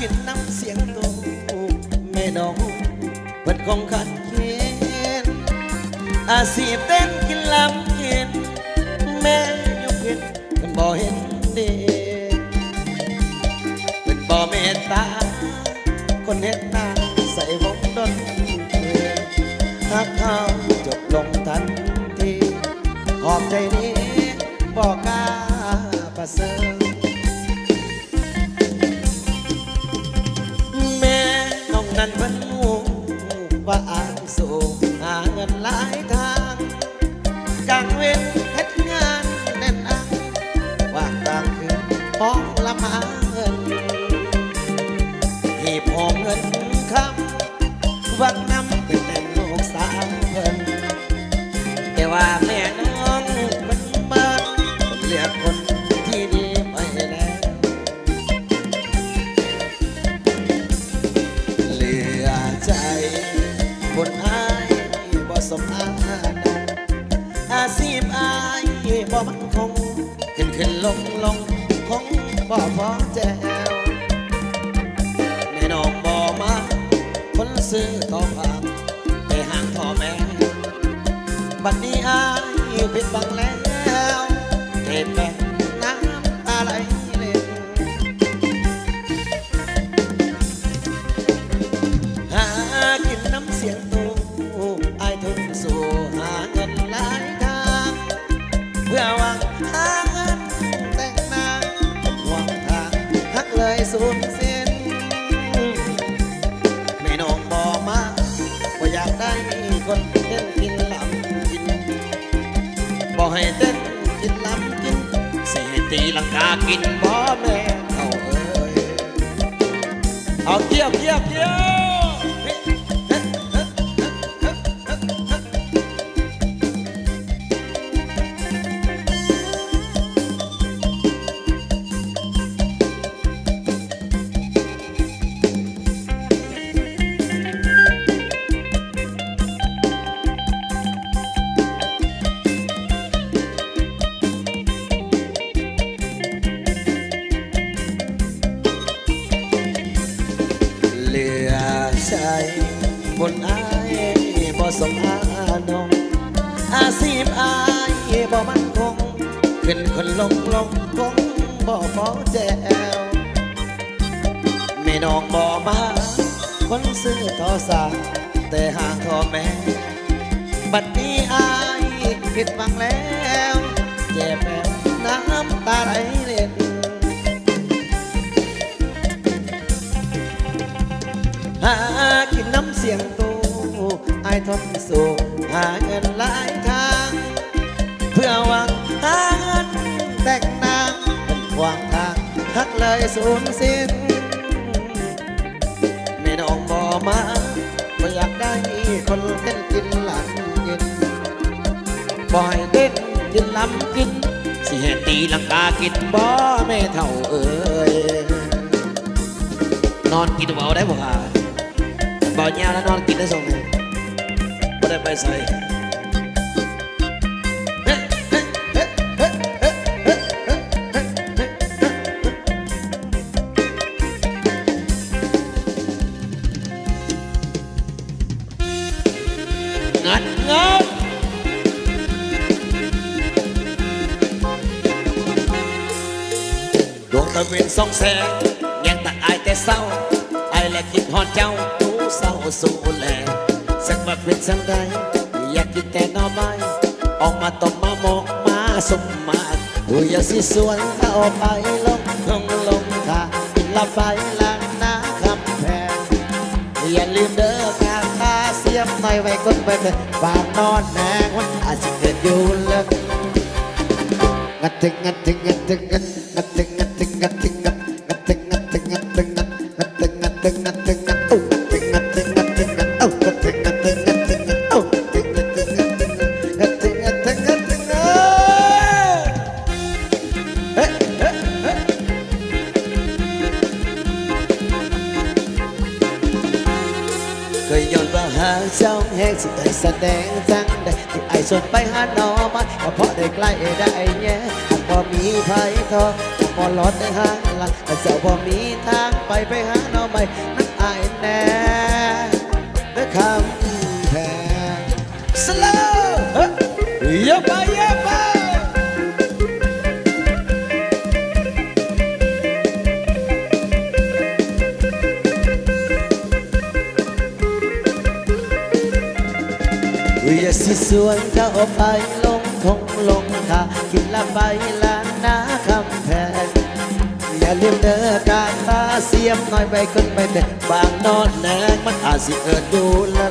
เห็น้ำเสียงโตแม่น้องเปิดของขัดเข็นอาสีเต้นกินลำเข็นแม่อยู่เพ็นเป็นบ่เห็นเด็กเป็นบ่เมตตา คนเห็นตาใส่วงดนถ้าเขาจบลงทันทีขอบใจนี้บอกกาประเสริฐ ว่าแม่น้องมันเบิดมันเลือกคนที่ดีไปแล้วเหลือใจ คนอายบ่สมอาอาชีพอายบ่มันคง ขึ้นขึ้นลงลงคงบ่พอแจวแม่น้องบ่มา คนซื้อต่อผ่า อายผิดบังแล้วเก็บแบ่น้ำตาไหลเล่นหากินน้ำเสียงตูไอายทุนสู่หาเงินหลายทาง เพื่อหวังหาเงินแต่งนางหวังทางหักเลยสูญสิ้นไม่น้องบอกมาว่าอยากได้คน ให้เต้นกินลำกินสิให้ตีลังกากินบ่แม่เอาเอ้ยเอาเกี่ยวเกี่ยวเกี่ยว บนอายบ่สมานอง อาชีพอายบ่มันคง ขึ้นคนลงลงคงบ่พอแจวไม่น้องบ่มาคนซื้อทอสาแต่ห่างทอแม่ บัดนี้อายผิดหวังแล้วเจ็บแล้วน้ำตาไหลเล่นหา เสียงตูไอายทนสู้หาเงินหลายทาง เพื่อหวังหาเงินแต่งนางเป็นขวางทางหักเลยสูญสิ้นไม่น้องบอมาบ่อยากได้คนเต้นกินหลังยินบ่ให้เต้นกินลำกินสิเห็นตีลังกากินบ่แม่เท่าเอ้ยนอนกินเบาได้บ่ค่ะ เบาเงาแล้วนอนกินได้ส่งหนึ่งบ่ได้ไปใส่งัดงัดดวงตะเวนส่องแสงยังตะอายแต่เศร้าอายและคิดฮอดเจ้าทู เศร้าสู่แลสักว่าเป็นสังใดอยากกินแต่หน่อไม้ออกมาต้มมาหมกมาสมมาดูอยากสิสวนเอาไปลงลงลงทางละไฟล้างน้ำคำแพงอย่าลืมเด้อการตาเสียมหน่อยไว้คนไปเป็นฝากนอนแหงวันอาจจะเกิดอยู่เลิกงัดถึงงัดถึงงัดถึงงัดงัดถึง เคยย้อนว่าหาเจ้าแห้งสิได้แสดงจังได้ที่ไอ้ส่วนไปหาหนอมาก็เพราะได้ใกล้ได้แย่หากพอมีไผทอหากพอหลอดได้หาหลังแต่เจ้าพอมีทางไปไปหาหนอใหม่นักอายแน่เด้อคคำแพงสโลว์เฮ้ยอย่าไป สิสวนก็เอาไปลงทงลงทากินละไปละน้าคำแพงอย่าลืมเด้อการตาเสียมน้อยไปคนไปแต่บางนอนแนงมันอาจสิเอิดดูละ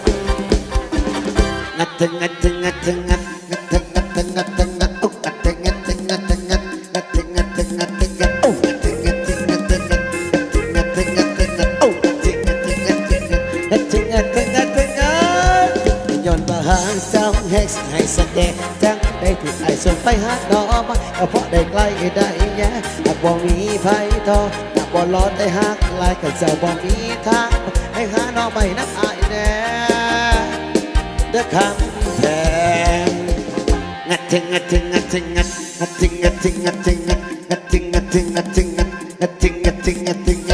งัดถึงงัดถึงงัดถึงงัดงัดถึงงัดถึงงัดถึง ส่งไปหาดอกไมาก็เพราะได้ใกล้ได้แย่หากบ่มีไผทอหากบ่รอดได้หักลายก็จะบ่มีทางให้หาน้องไปนักอายแน่เด้อคำแพงงัดถึงงัดถึงงัดถึงงัดงัดถึงงัดถึงงัดถึงงัดงัดถึงงัดถึงงัดถึงงัดงัดถึงงัดถึงงัดถึง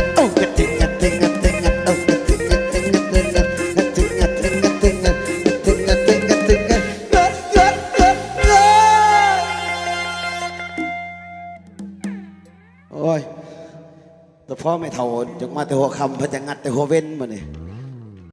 พ่อไม่เท่าจงมาแต่หัวคำเพอจะงัดแต่หัวเว้นมาเนี่ย